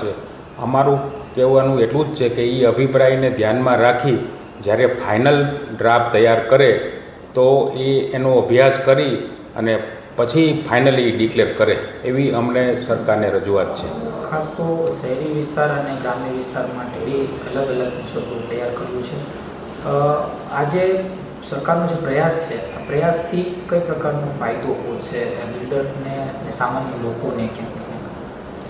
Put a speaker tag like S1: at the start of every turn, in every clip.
S1: છે. અમારું કહેવાનું એટલું જ છે કે એ અભિપ્રાયને ધ્યાનમાં રાખી જ્યારે ફાઇનલ ડ્રાફ્ટ તૈયાર કરે, તો એ એનો અભ્યાસ કરી અને પછી ફાઇનલી ડિક્લેર કરે, એવી અમને સરકારને રજૂઆત છે.
S2: ખાસ તો શહેરી વિસ્તાર અને ગ્રામ્ય વિસ્તાર માટે બે અલગ અલગ મુસદ્દો તૈયાર કર્યું છે. આજે સરકારનો જે પ્રયાસ છે પ્રયાસથી કઈ પ્રકારનો ફાયદો પહોંચશે બિલ્ડરને સામાન્ય લોકોને કેમ?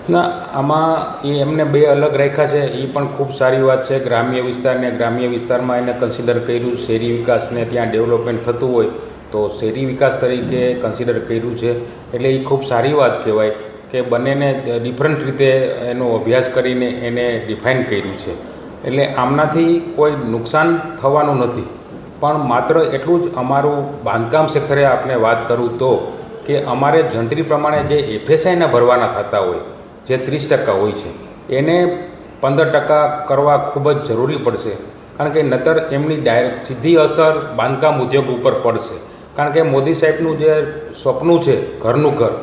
S1: ના, આમાં એ એમને બે અલગ રાખ્યા છે. એ પણ ખૂબ સારી વાત છે. ગ્રામ્ય વિસ્તારને ગ્રામ્ય વિસ્તારમાં એને કન્સિડર કર્યું. શહેરી વિકાસને ત્યાં ડેવલપમેન્ટ થતું હોય તો શહેરી વિકાસ તરીકે કન્સિડર કર્યું છે. એટલે એ ખૂબ સારી વાત કહેવાય કે બંનેને ડિફરન્ટ રીતે એનો અભ્યાસ કરીને એને ડિફાઇન કર્યું છે. એટલે આમનાથી કોઈ નુકસાન થવાનું નથી. પણ માત્ર એટલું જ અમારું બાંધકામ ક્ષેત્રે આપણે વાત કરું તો કે અમારે જંત્રી પ્રમાણે જે એફએસઆઈના ભરવાના થતા હોય જે ત્રીસ ટકા હોય છે, એને પંદર ટકા કરવા ખૂબ જ જરૂરી પડશે. કારણ કે નતર એમની ડાયરેક્ટ સીધી અસર બાંધકામ ઉદ્યોગ ઉપર પડશે. કારણ કે મોદી સાહેબનું જે સ્વપ્ન છે, ઘરનું ઘર,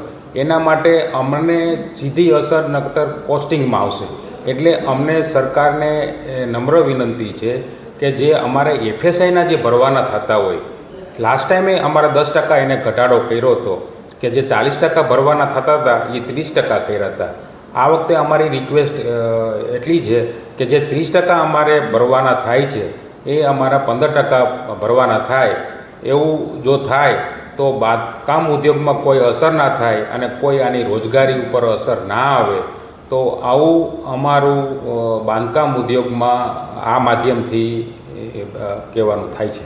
S1: એના માટે અમને સીધી અસર નતર કોસ્ટિંગમાં આવશે. એટલે અમને સરકારને નમ્ર વિનંતી છે કે જે અમારે એફએસઆઈના જે ભરવાના થતા હોય, લાસ્ટ ટાઈમે અમારે દસ ટકા એને ઘટાડો કર્યો હતો, કે જે ચાલીસ ટકા ભરવાના થતા હતા, એ ત્રીસ ટકા કર્યા હતા. આ વખતે અમારી રિક્વેસ્ટ એટલી છે કે જે ત્રીસ ટકા અમારે ભરવાના થાય છે, એ અમારા પંદર ટકા ભરવાના થાય. એવું જો થાય, તો બાંધકામ ઉદ્યોગમાં કોઈ અસર ના થાય અને કોઈ આની રોજગારી ઉપર અસર ના આવે, તો આવું અમારું બાંધકામ ઉદ્યોગમાં આ માધ્યમથી કહેવાનું થાય છે.